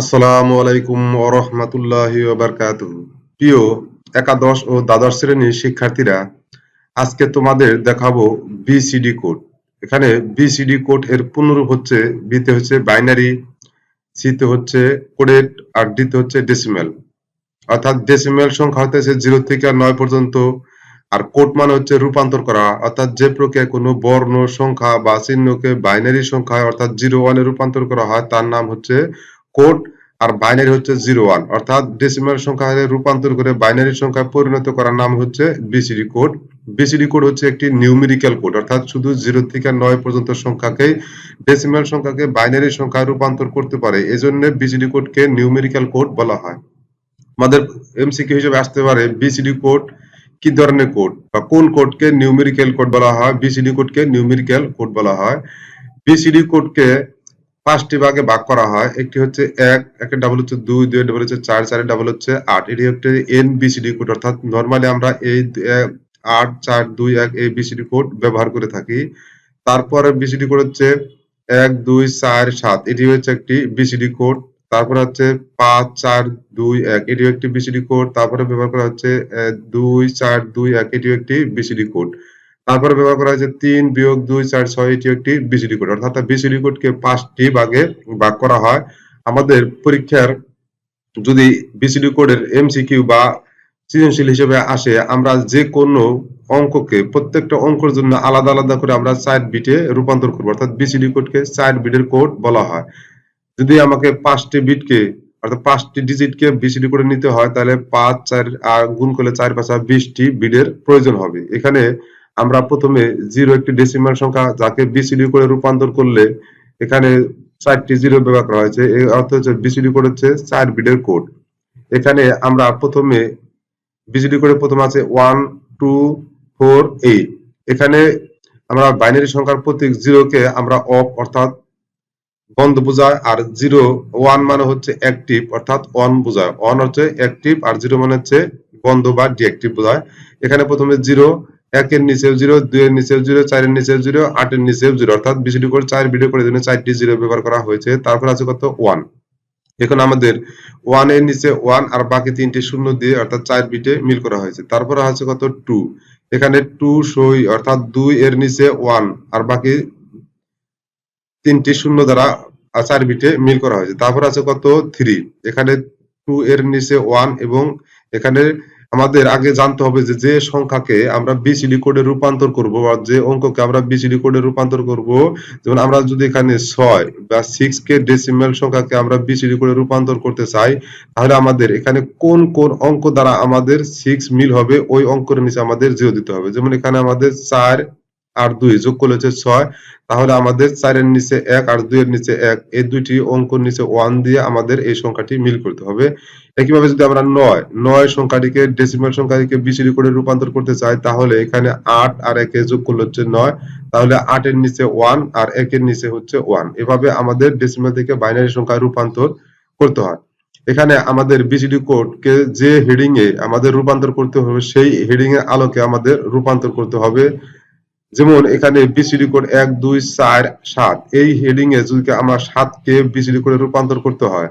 আসসালামু আলাইকুম ওরহমাতুল্লাহি ওবারকাতুহু প্রিয় একাদশ ও দ্বাদশ শ্রেণির শিক্ষার্থীরা, আজকে তোমাদের দেখাবো বিসিডি কোড এখানে বিসিডি কোড এর পূর্ণরূপ হচ্ছে বিতে হচ্ছে বাইনারি সিতে হচ্ছে কোডেট আর ডিতে হচ্ছে ডেসিমেল অর্থাৎ ডেসিমেল সংখ্যা হতেছে জিরো থেকে নয় পর্যন্ত, আর কোড মানে হচ্ছে রূপান্তর করা। অর্থাৎ যে প্রক্রিয়ায় কোনো বর্ণ সংখ্যা বা চিহ্নকে বাইনারি সংখ্যা অর্থাৎ জিরো ওয়ানে রূপান্তর করা হয়, তার নাম হচ্ছে কোড আর বাইনারি হচ্ছে জিরো ওয়ান। অর্থাৎ ডেসিমাল সংখ্যা রূপান্তর করে বাইনারি সংখ্যায় পরিণত করার নাম হচ্ছে বিসিডি কোড বিসিডি কোড হচ্ছে একটি নিউমেরিক্যাল কোড অর্থাৎ শুধু জিরো থেকে নয় পর্যন্ত সংখ্যাকে ডেসিমাল সংখ্যাকে বাইনারি সংখ্যায় রূপান্তর করতে পারে। এই এজন্য বিসিডি কোডকে নিউমেরিক্যাল কোড বলা হয়। আমাদের এমসিকিউ হিসেবে আসতে পারে বিসিডি কোড কি ধরনের কোড বা কোন কোডকে নিউমেরিক্যাল কোড বলা হয়? বিসিডি কোডকে নিউমেরিক্যাল কোড বলা হয়। বিসিডি কোডকে পাঁচটি ভাগে ভাগ করা হয়। একটি হচ্ছে এক, একের ডাবল হচ্ছে দুই দুই ডাবল হচ্ছে চার, চারের ডাবল হচ্ছে আট। এটি হচ্ছে এন বিসিডি কোড অর্থাৎ নর্মালি আমরা এই আট, চার, দুই, এক এই বিসিডি কোড ব্যবহার করে থাকি। তারপরে বিসিডি কোড হচ্ছে এক, দুই, চার, সাত। এটি হচ্ছে একটি বিসিডি কোড তারপরে হচ্ছে পাঁচ, চার, দুই, এক। এটিও একটি বিসিডি কোড তারপরে ব্যবহার করা হচ্ছে দুই, চার, দুই, এক। এটিও একটি বিসিডি কোড তারপরে ব্যবহার করা হয়েছে তিন বিয়োগ দুই চার ছয়, এটি একটি বিসিডি কোড অর্থাৎ বিসিডি কোডকে পাঁচটি ভাগে ভাগ করা হয়। আমাদের পরীক্ষার যদি বিসিডি কোডের এমসিকিউ বা সৃজনশীল হিসেবে আসে, আমরা যে কোনো অঙ্ককে, প্রত্যেকটা অঙ্কের জন্য আলাদা আলাদা করে আমরা চার বিটে রূপান্তর করব। অর্থাৎ বিসিডি কোডকে চার বিটের কোড বলা হয়। যদি আমাকে পাঁচটি বিটকে অর্থাৎ পাঁচটি ডিজিটকে বিসিডি কোডে নিতে হয়, তাহলে পাঁচ, চার গুণ করলে চার পাঁচা বিশটি বিটের প্রয়োজন হবে। এখানে আমরা প্রথমে জিরো একটি ডেসিমাল সংখ্যা যাকে বিসিডি করে রূপান্তর করলে এখানে চারটি জিরো ব্যবহার করা হয়েছে। এর অর্থ হচ্ছে বিসিডি কোড হচ্ছে চার বিটের কোড এখানে আমরা প্রথমে বিসিডি কোডে প্রথমে আছে ওয়ান টু ফোর এইট এখানে আমরা বাইনারি সংখ্যার প্রতীক জিরোকে আমরা অফ অর্থাৎ বন্ধ বোঝায় আর জিরো ওয়ান মানে হচ্ছে অ্যাক্টিভ অর্থাৎ অন বোঝায়। অন হচ্ছে অ্যাক্টিভ আর জিরো মানে হচ্ছে বন্ধ বা ডিঅ্যাক্টিভ বোঝায়। এখানে প্রথমে জিরো একের নিচেও জিরো দুইয়ের নিচেও জিরো চারের নিচেও জিরো আটের নিচেও জিরো অর্থাৎ বিসিডি করে চার ভিডিও করে জন্য চারটি জিরো ব্যবহার করা হয়েছে। তারপর আছে কত? ওয়ান এখন আমাদের ওয়ানের নিচে ওয়ান আর বাকি তিনটি শূন্য দিয়ে অর্থাৎ চার বিটে মিল করা হয়েছে। তারপর আছে কত? টু এখানে টু সই, অর্থাৎ দুই এর নিচে ওয়ান আর বাকি তিনটি শূন্য দ্বারা চার বিটে মিল করা হয়েছে। তারপর আছে কত? থ্রি এখানে টু এর নিচে ওয়ান এবং এখানে আমাদের আগে জানতে হবে যে যে সংখ্যাকে আমরা বিসিডি কোডে রূপান্তর করব বা যে অঙ্ককে আমরা বিসিডি কোডে রূপান্তর করব, যেমন আমরা যদি এখানে ছয় বা সিক্স কে ডেসিমেল সংখ্যাকে আমরা বিসিডি কোডে রূপান্তর করতে চাই, তাহলে আমাদের এখানে কোন কোন অঙ্ক দ্বারা আমাদের সিক্স মিল হবে, ওই অঙ্কের নিচে আমাদের জিরো দিতে হবে। যেমন এখানে আমাদের চার আর দুই যোগ করলে হচ্ছে ছয়। তাহলে আমাদের চারের নিচে এক আর দুইয়ের নিচে এক। এই দুইটি অঙ্কর নিচে ওয়ান দিয়ে আমাদের এই সংখ্যাটি মিল করতে হবে। একইভাবে যদি আমরা নয় নয় সংখ্যাটিকে ডেসিমাল সংখ্যাটিকে বিসিডি করে রূপান্তর করতে চাই, তাহলে এখানে আট আর একে যোগ করলে হচ্ছে নয়। তাহলে আটের নিচে ওয়ান আর একের নিচে হচ্ছে ওয়ান। এভাবে আমাদের ডেসিমাল থেকে বাইনারি সংখ্যায় রূপান্তর করতে হয়। এখানে আমাদের বিসিডি কোডকে যে হেডিং এ আমাদের রূপান্তর করতে হবে, সেই হেডিং এর আলোকে আমাদের রূপান্তর করতে হবে। যেমন এখানে বিসিডি কোড এক, দুই, চার, সাত। এই হেডিং এ যদি আমরা সাতকে বিসিডি করে রূপান্তর করতে হয়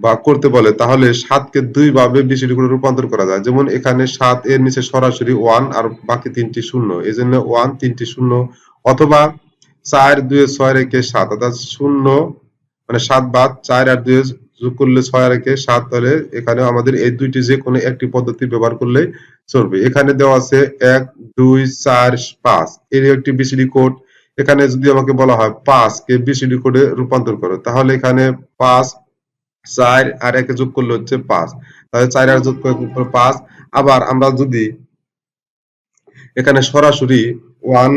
বা করতে বলে, তাহলে সাতকে দুই ভাবে বিসিডি করে রূপান্তর করা যায়। যেমন এখানে সাত এর নিচে সরাসরি ওয়ান আর বাকি তিনটি শূন্য। এই জন্য ওয়ান তিনটি শূন্য অথবা চার দুই ছয় রেখে সাত। অর্থাৎ শূন্য মানে সাত বাদ চার আর দুই যোগ করলে ছয় একে সাত তাহলে এখানে আমাদের এই দুইটি যে কোনো একটি পদ্ধতি ব্যবহার করলে চলবে। এখানে দেওয়া আছে এক, দুই, চার, পাঁচ। এর একটি বিসিডি কোড। এখানে যদি আমাকে বলা হয় পাঁচ কে বিসিডি কোডে রূপান্তর করো, তাহলে এখানে পাঁচ, চার আর একে যোগ করলে হচ্ছে পাঁচ। তাহলে চার আর যোগ করে পাঁচ। আবার আমরা যদি এখানে সরাসরি ওয়ান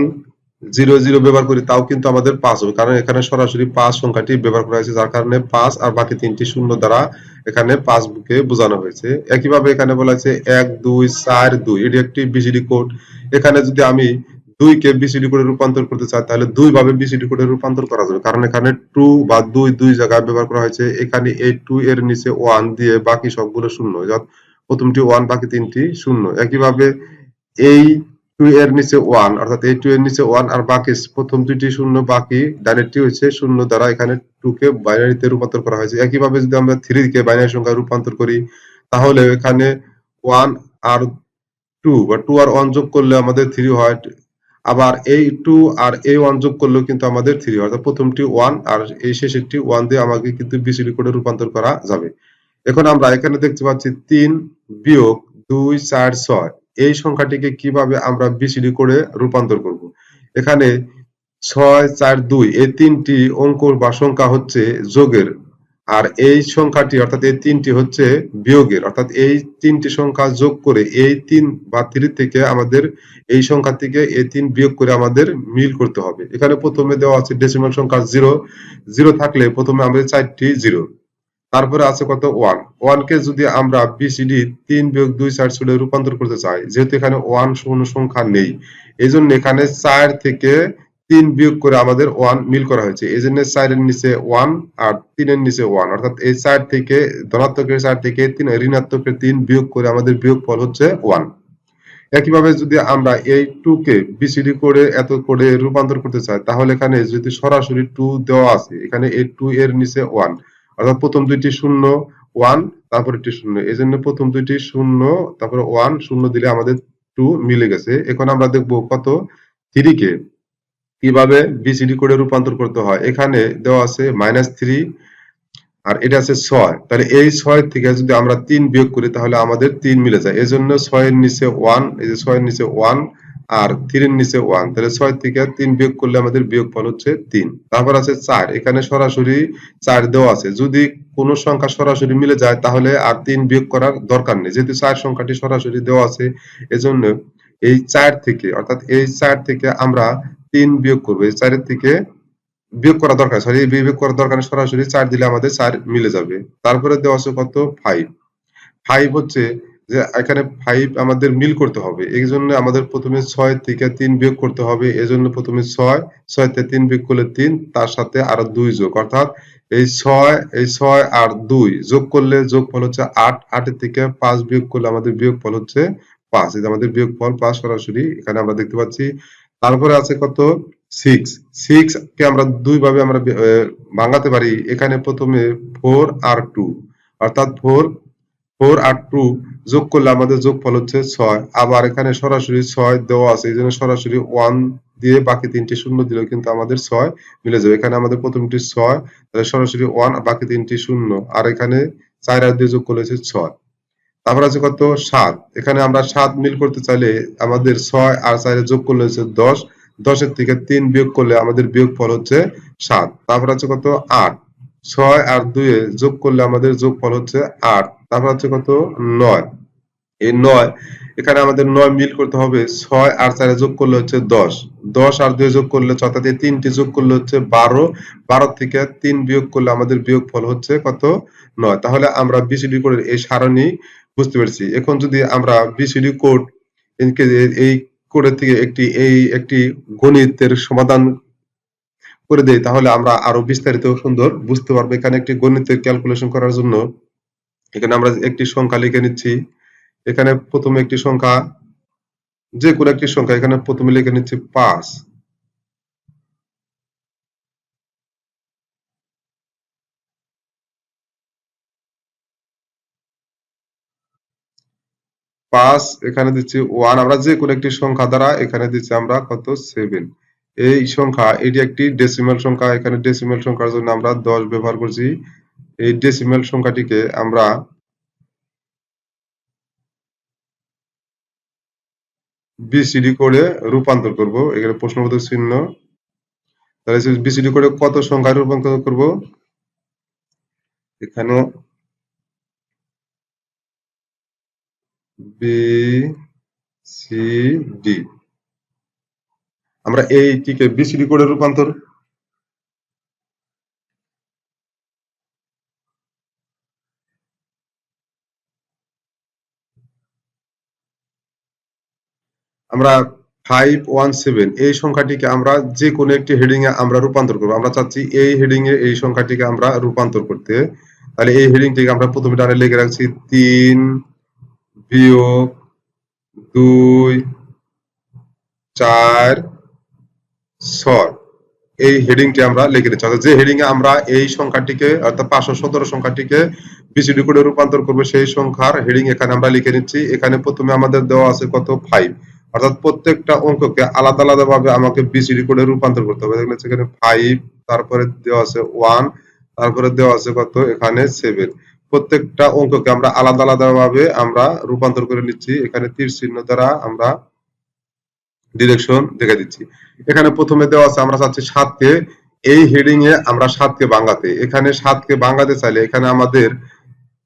জিরো জিরো ব্যবহার করি, তাও কিন্তু আমাদের পাঁচ হবে। কারণ এখানে সরাসরি পাঁচ সংখ্যাটি ব্যবহার করা হয়েছে, যার কারণে পাঁচ আর বাকি তিনটি শূন্য দ্বারা এখানে পাঁচ বুকে বোঝানো হয়েছে। একইভাবে এখানে বলা হয়েছে এক, দুই, চার, দুই। এটি একটি বিসিডি কোড। এখানে যদি আমি দুই কে বিসিডি কোডে রূপান্তর করতে চাই, তাহলে দুই ভাবে বিসিডি কোডে রূপান্তর করা যাবে। কারণ এখানে টু বা দুই দুই জায়গায় ব্যবহার করা হয়েছে। এখানে এই টু এর নিচে ওয়ান দিয়ে বাকি সবগুলো শূন্য। প্রথমটি ওয়ান, বাকি তিনটি শূন্য। একইভাবে এই টু এর নিচে ওয়ান অর্থাৎ এই টু এর নিচে ওয়ান আর বাকি প্রথম দুইটি শূন্য, বাকি ডানেরটি হচ্ছে শূন্য দ্বারা এখানে টু কে বাইনারিতে রূপান্তর করা হয়েছে। একইভাবে যদি আমরা থ্রি কে বাইনারি সংখ্যা রূপান্তর করি, তাহলে এখানে ওয়ান আর টু বা টু আর ওয়ান যোগ করলে আমাদের থ্রি হয়। আবার এই টু আর এই ওয়ান যোগ করলেও কিন্তু আমাদের থ্রি অর্থাৎ প্রথমটি ওয়ান আর এই শেষেরটি ওয়ান দিয়ে আমাকে কিন্তু বিসিডি কোডে রূপান্তর করা যাবে। এখন আমরা এখানে দেখতে পাচ্ছি তিন বিয়োগ দুই চার ছয়। এই সংখ্যাটিকে কীভাবে আমরা বিসিডি করে রূপান্তর করব? এখানে ছয়, চার, দুই, এই তিনটি অঙ্ক বা সংখ্যা হচ্ছে যোগের। আর এই সংখ্যাটি, অর্থাৎ এই তিনটি হচ্ছে বিয়োগের। অর্থাৎ এই তিনটি সংখ্যা যোগ করে এই তিন বা থ্রি থেকে আমাদের এই সংখ্যা থেকে এই তিন বিয়োগ করে আমাদের মিল করতে হবে। এখানে প্রথমে দেওয়া আছে ডেসিমাল সংখ্যা জিরো জিরো থাকলে প্রথমে আমাদের চারটি জিরো তারপরে আছে কত? ওয়ান ওয়ানকে যদি আমরা বিসিডি তিন বিয়োগ দুই চার ছুড়ে রূপান্তর করতে চাই, যেহেতু এখানে ওয়ান শূন্য সংখ্যা নেই এই জন্য এখানে চার থেকে তিন বিয়োগ করে আমাদের ওয়ান মিল করা হয়েছে। এই জন্য চারের নিচে ওয়ান আর তিনের নিচে ওয়ান, অর্থাৎ এই চার থেকে ধনাত্মকের চার থেকে তিন, ঋণাত্মকের তিন বিয়োগ করে আমাদের বিয়োগ ফল হচ্ছে ওয়ান। একইভাবে যদি আমরা এই টু কে বিসিডি করে এত করে রূপান্তর করতে চাই, তাহলে এখানে যদি সরাসরি টু দেওয়া আছে, এখানে এই টু এর নিচে ওয়ান অর্থাৎ প্রথম দুইটি শূন্য ওয়ান, তারপর একটি শূন্য। এই জন্য প্রথম দুইটি শূন্য, তারপরে ওয়ান, শূন্য দিলে আমাদের টু মিলে গেছে। এখন আমরা দেখব কত? থ্রি কে কীভাবে বিসিডি কোডে রূপান্তর করতে হয়। এখানে দেওয়া আছে মাইনাস থ্রি আর এটা আছে ছয়। তাহলে এই ছয় থেকে যদি আমরা তিন বিয়োগ করি, তাহলে আমাদের তিন মিলে যায়। এই জন্য ছয়ের নিচে ওয়ান এই যে ছয়ের নিচে ওয়ান আর তিনের নিচে ওয়ান। তাহলে ছয় থেকে তিন বিয়োগ করলে আমাদের বিয়োগ ফল হচ্ছে তিন। তারপর আছে চার। এখানে সরাসরি চার দেওয়া আছে। যদি কোনো সংখ্যা সরাসরি মিলে যায়, তাহলে আর তিন বিয়োগ করার দরকার নেই। যেহেতু চার সংখ্যাটি সরাসরি দেওয়া আছে, এজন্য এই চার থেকে, অর্থাৎ এই চার থেকে আমরা তিন বিয়োগ করব। এই চারের থেকে বিয়োগ করা দরকার সরি, বিয়োগ করার দরকার সরাসরি চার দিলে আমাদের চার মিলে যাবে। তারপরে দেওয়া আছে কত? ফাইভ ফাইভ হচ্ছে যে এখানে ফাইভ আমাদের মিল করতে হবে। এই জন্য আমাদের প্রথমে ছয় থেকে তিন বিয়োগ করতে হবে। এই জন্য প্রথমে ছয় ছয় থেকে তিন বিয়োগ করলে তিন, তার সাথে আরও দুই যোগ। অর্থাৎ এই ছয় এই ছয় আর দুই যোগ করলে যোগ ফল হচ্ছে আট, আটের থেকে পাঁচ বিয়োগ করলে আমাদের বিয়োগ ফল হচ্ছে পাঁচ। এই আমাদের বিয়োগ ফল পাঁচ সরাসরি, এখানে আমরা দেখতে পাচ্ছি। তারপরে আছে কত? সিক্স সিক্স কে আমরা দুই ভাবে আমরা ভাঙাতে পারি। এখানে প্রথমে ফোর আর টু অর্থাৎ ফোর ফোর আর টু যোগ করলে আমাদের যোগ ফল হচ্ছে ছয়। আবার এখানে সরাসরি ছয় দেওয়া আছে, এই জন্য সরাসরি ওয়ান দিয়ে বাকি তিনটি শূন্য দিলেও কিন্তু আমাদের ছয় মিলে যাবে। এখানে আমাদের প্রথমটি ছয়, তাহলে সরাসরি ওয়ান বাকি তিনটি শূন্য। আর এখানে চার আর দিয়ে যোগ করলে হচ্ছে ছয়। তারপর আছে কত? সাত। এখানে আমরা সাত মিল করতে চাইলে আমাদের ছয় আর চারে যোগ করলে হচ্ছে দশ। দশের থেকে তিন বিয়োগ করলে আমাদের বিয়োগ ফল হচ্ছে সাত। তারপর আছে কত? আট। ছয় আর দুয়ে যোগ করলে আমাদের যোগ ফল হচ্ছে আট। তারপর হচ্ছে কত? নয়। এই নয়, এখানে আমাদের নয় মিল করতে হবে। ছয় আর চারে যোগ করলে হচ্ছে দশ। দশ আর দুই যোগ করলে তিনটি যোগ করলে হচ্ছে বারো। বারো থেকে তিন বিয়োগ করলে আমাদের বিয়োগ ফল হচ্ছে কত? নয়। তাহলে আমরা বিসিডি কোডের এই সারণী বুঝতে পেরেছি। এখন যদি আমরা বিসিডি কোড এই কোডের থেকে একটি, এই একটি গণিতের সমাধান করে দেই, তাহলে আমরা আরও বিস্তারিত সুন্দর বুঝতে পারব। এখানে একটি গণিতের ক্যালকুলেশন করার জন্য এখানে আমরা একটি সংখ্যা লিখে নিচ্ছি। এখানে প্রথমে একটি সংখ্যা, যে কোনো একটি সংখ্যা এখানে প্রথমে লিখে নিচ্ছি পাঁচ। পাঁচ, এখানে দিচ্ছি ওয়ান। আমরা যে কোনো একটি সংখ্যা দ্বারা এখানে দিচ্ছি আমরা কত? সেভেন। এই সংখ্যা, এটি একটি ডেসিমাল সংখ্যা। এখানে ডেসিমাল সংখ্যার জন্য আমরা দশ ব্যবহার করছি। এই ডেসিমেল সংখ্যাটিকে আমরা বিসিডি করে রূপান্তর করব। এখানে প্রশ্নবোধক চিহ্ন। তাহলে বিসিডি করে কত সংখ্যায় রূপান্তর করব? এখানে বি সি ডি আমরা এইটিকে বিসিডি করে রূপান্তর আমরা ফাইভ ওয়ান সেভেন এই সংখ্যাটিকে আমরা যে কোনো একটি হেডিং এ আমরা রূপান্তর করব। আমরা চাচ্ছি এই হেডিং এ এই সংখ্যাটিকে আমরা রূপান্তর করতে। তাহলে এই হেডিংটিকে আমরা প্রথমে ডানে লিখে রাখছি তিন বিয়োগ দুই চার ছয়। এই হেডিংটি আমরা লিখে নিচ্ছি অর্থাৎ যে হেডিং এ আমরা এই সংখ্যাটিকে, অর্থাৎ পাঁচশো সতেরো সংখ্যাটিকে বিসিডি কোডে রূপান্তর করব, সেই সংখ্যার হেডিং এখানে আমরা লিখে নিচ্ছি। এখানে প্রথমে আমাদের দেওয়া আছে কত? ফাইভ অর্থাৎ প্রত্যেকটা অঙ্ককে আলাদা আলাদা ভাবে আমাকে বিসিডি কোডে রূপান্তর করতে হবে। দেখলে এখানে ফাইভ তারপরে দেওয়া আছে ওয়ান তারপরে দেওয়া আছে কত? এখানে সেভেন প্রত্যেকটা অঙ্ককে আমরা আলাদা আলাদা ভাবে আমরা রূপান্তর করে নিচ্ছি। এখানে তীর চিহ্ন দ্বারা আমরা ডিরেকশন দেখে দিচ্ছি। এখানে প্রথমে দেওয়া আছে আমরা চাচ্ছি সাতকে। এই হেডিং এ আমরা সাতকে ভাঙাতে। এখানে সাতকে ভাঙাতে চাইলে এখানে আমাদের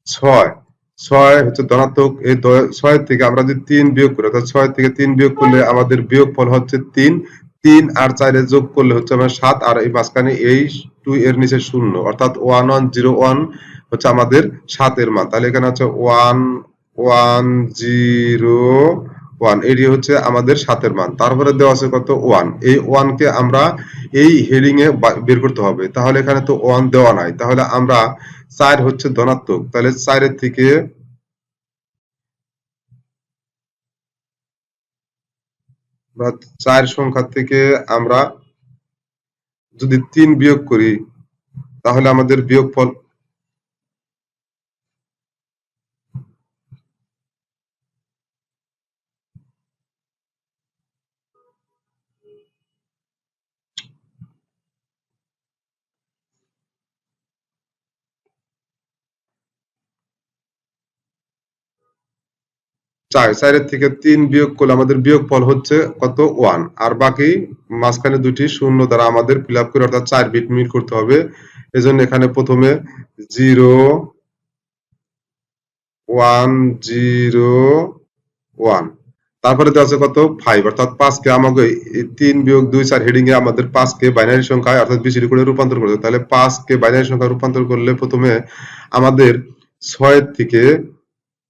ছয়। ছয় হচ্ছে ধনাত্মক, এই ছয় থেকে আমরা যদি তিন বিয়োগ করি, অর্থাৎ ছয় থেকে তিন বিয়োগ করলে আমাদের বিয়োগ ফল হচ্ছে তিন। তিন আর চারে যোগ করলে হচ্ছে আমার সাত, আর এই মাঝখানে এই টু এর নিচে শূন্য, অর্থাৎ ওয়ান ওয়ান জিরো ওয়ান হচ্ছে আমাদের সাতের মান। তাহলে এখানে হচ্ছে ওয়ান ওয়ান জিরো ওয়ান এটি হচ্ছে আমাদের সাতের মান। তারপরে দেওয়া আছে কত? ওয়ান এই ওয়ান কে আমরা এই হেডিং এ বের করতে হবে। তাহলে এখানে তো ওয়ান দেওয়া নাই। তাহলে আমরা চার হচ্ছে ধনাত্মক। তাহলে চারের থেকে চার সংখ্যা থেকে আমরা যদি তিন বিয়োগ করি, তাহলে আমাদের বিয়োগ চার চারের থেকে তিন বিয়োগ করলে আমাদের বিয়োগ ফল হচ্ছে কত? ওয়ান। আর বাকি মাঝখানে দুটি শূন্য দ্বারা আমাদের ফিল আপ করে অর্থাৎ চার বিট মিল করতে হবে। এজন্য এখানে প্রথমে জিরো, ওয়ান জিরো, ওয়ান। তারপরে দেওয়া আছে কত? ফাইভ অর্থাৎ পাঁচকে আমাকে তিন বিয়োগ দুই চার হেডিং এ আমাদের পাঁচকে বাইনারি সংখ্যায় অর্থাৎ বিসিডি করে রূপান্তর করতে। তাহলে পাঁচকে বাইনারি সংখ্যা রূপান্তর করলে প্রথমে আমাদের ছয়ের থেকে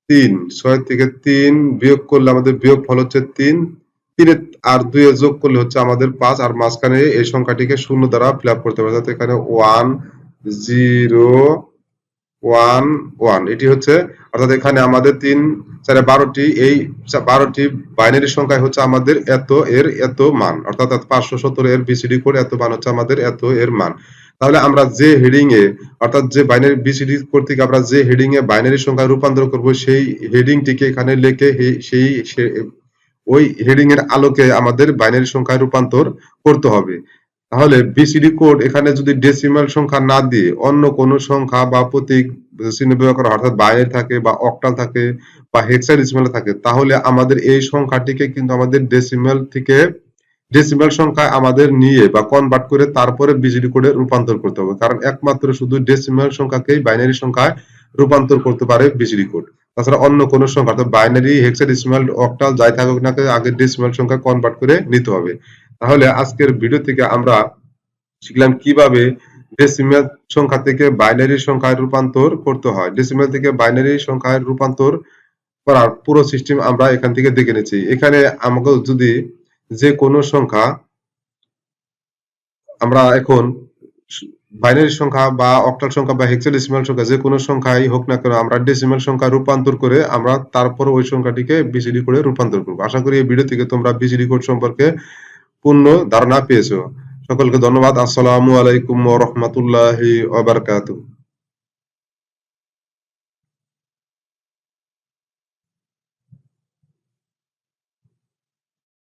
তিন, ছয় থেকে তিন বিয়োগ করলে আমাদের বিয়োগ ফল হচ্ছে তিন। তিনে আর দুয়ে যোগ করলে হচ্ছে আমাদের পাঁচ, আর মাঝখানে এই সংখ্যাটিকে শূন্য দ্বারা ফিল করতে হবে। অর্থাৎ এখানে ওয়ান জিরো ওয়ান ওয়ান এটি হচ্ছে, অর্থাৎ এখানে আমাদের তিন, চারে বারোটি, এই বারোটি বাইনারি সংখ্যায় হচ্ছে আমাদের এত এর এত মান। অর্থাৎ পাঁচশো সত্তর এর বিসিডি করে এত মান হচ্ছে আমাদের এত এর মান। তাহলে আমরা যে হেডিং এ, অর্থাৎ যে বাইনারি বিসিডি কোড থেকে আমরা যে হেডিং এ বাইনারি সংখ্যা রূপান্তর করব, সেই হেডিংটিকে এখানে লিখে সেই ওই হেডিং এর আলোকে আমাদের বাইনারি সংখ্যায় রূপান্তর করতে হবে। তাহলে বিসিডি কোড এখানে যদি ডেসিমাল সংখ্যা না দিয়ে অন্য কোনো সংখ্যা বা প্রতীক, চিহ্ন ব্যবহার করা অর্থাৎ বাইরে থাকে বা অক্টাল থাকে বা হেক্সাডেসিমাল থাকে, তাহলে আমাদের এই সংখ্যাটিকে কিন্তু আমাদের ডেসিমাল থেকে ডেসিমাল সংখ্যা আমাদের নিয়ে বা কনভার্ট করে তারপরে বিজিডি কোডে রূপান্তর করতে হবে। কারণ একমাত্র শুধু ডেসিমাল সংখ্যাকেই বাইনারি সংখ্যায় রূপান্তর করতে পারে বিজিডি কোড তাছাড়া অন্য কোনো সংখ্যা, অর্থাৎ বাইনারি হেক্সাডেসিমাল অক্টাল যাই থাকুক না আগে ডেসিমাল সংখ্যা কনভার্ট করে নিতে হবে। তাহলে আজকের ভিডিও থেকে আমরা শিখলাম কীভাবে ডেসিমাল সংখ্যা থেকে বাইনারি সংখ্যায় রূপান্তর করতে হয়। ডেসিমাল থেকে বাইনারি সংখ্যায় রূপান্তর করার পুরো সিস্টেম আমরা এখান থেকে দেখে নিচ্ছি। এখানে আমাকে যদি যে কোনো সংখ্যা আমরা এখন বাইনারি সংখ্যা বা অক্টাল সংখ্যা বা হেক্সাডেসিমাল সংখ্যা যে কোনো সংখ্যাই হোক না কেন আমরা ডেসিমাল সংখ্যা রূপান্তর করে আমরা তারপর ওই সংখ্যাটিকে বিসিডি করে রূপান্তর করব। আশা করি এই ভিডিও থেকে তোমরা বিসিডি কোড সম্পর্কে পূর্ণ ধারণা পেয়েছ। সকলকে ধন্যবাদ। আসসালামু আলাইকুম ওয়া